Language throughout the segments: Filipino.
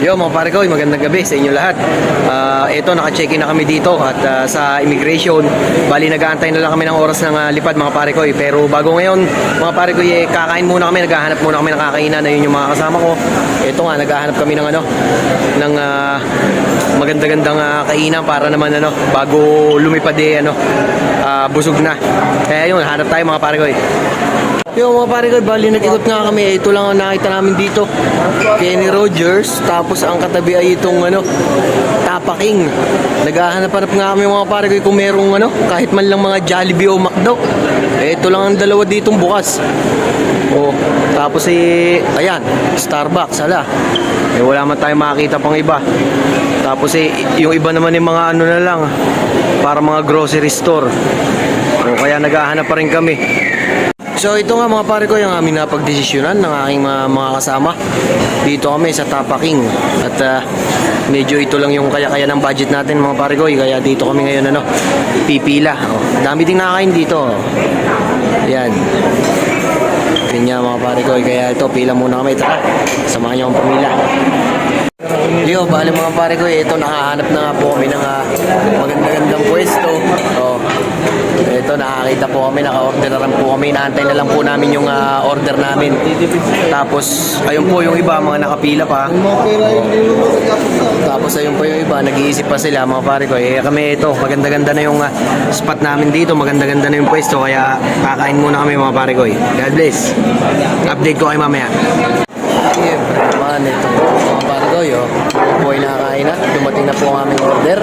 Yo mga pare ko, magandang gabi sa inyo lahat. Ah, ito, naka-check-in na kami dito at ah, sa immigration. Bali, nag-aantay na lang kami ng oras ng ah, lipad mga pare ko. Pero bago ngayon, mga pare ko, eh, kakain muna kami, naghahanap muna kami ng kakainan. Ayun yung mga kasama ko. Ito nga, naghahanap kami ng ano, ng ah, maganda-gandang ah, kainan para naman ano, bago lumipad eh, ano, ah, busog na. Kaya yun, hanap tayo mga pare ko. eh. Yo mga pare ko, bali nag-ikot nga kami. Ito lang ang nakita namin dito. Kenny Rogers. Tapos ang katabi ay itong ano, Tapa King. Naghahanap-hanap nga kami mga pare ko kung merong ano, kahit man lang mga Jollibee o McDo. Ito lang ang dalawa ditong bukas. Oh, tapos eh, ayan, Starbucks, ala. Eh, wala man tayong makakita pang iba. Tapos eh, yung iba naman yung mga ano na lang, para mga grocery store. O, kaya naghahanap pa rin kami. So ito nga mga pare ko yung aming napagdesisyonan ng aking mga, mga kasama. Dito kami sa Tapa King. At ah, medyo ito lang yung kaya-kaya ng budget natin mga pare ko. Kaya dito kami ngayon ano, pipila. Oh, dami ding nakakain dito. oh. Yan. Ganyan mga pare ko. Kaya ito, pila muna kami. Tara, samahan niyo akong pumila. Yo, bali mga pare ko, ito nakahanap na nga po kami ng ah, maganda-gandang. Nakakita po kami, naka-order na lang po kami, inaantay na lang po namin yung ah, order namin. Tapos ayun po yung iba, mga nakapila pa. Tapos ayun po yung iba, nag-iisip pa sila mga pare ko. Eh kami ito, maganda-ganda na yung ah, spot namin dito, maganda-ganda na yung pwesto kaya kakain muna kami mga pare ko. God bless. Update ko kayo mamaya. Siyempre naman ito mga pare ko, yo. Po ay nakakain na. Dumating na po ang aming order.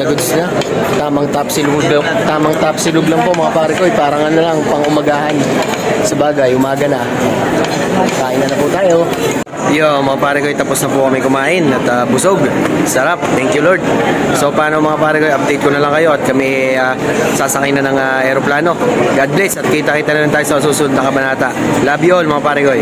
Na goods na. Tamang top silug lang, tamang top silug lang po mga pare ko. eh. Parang ano lang, pang umagahan. Sa bagay, umaga na. Kain na na po tayo. Yo, mga pare ko, eh, tapos na po kami kumain at ah, busog. Sarap. Thank you, Lord. So, paano mga pare ko, eh, update ko na lang kayo at kami ah, sasakay na ng ah, aeroplano. God bless at kita-kita na lang tayo sa susunod na kabanata. Love you all, mga pare ko.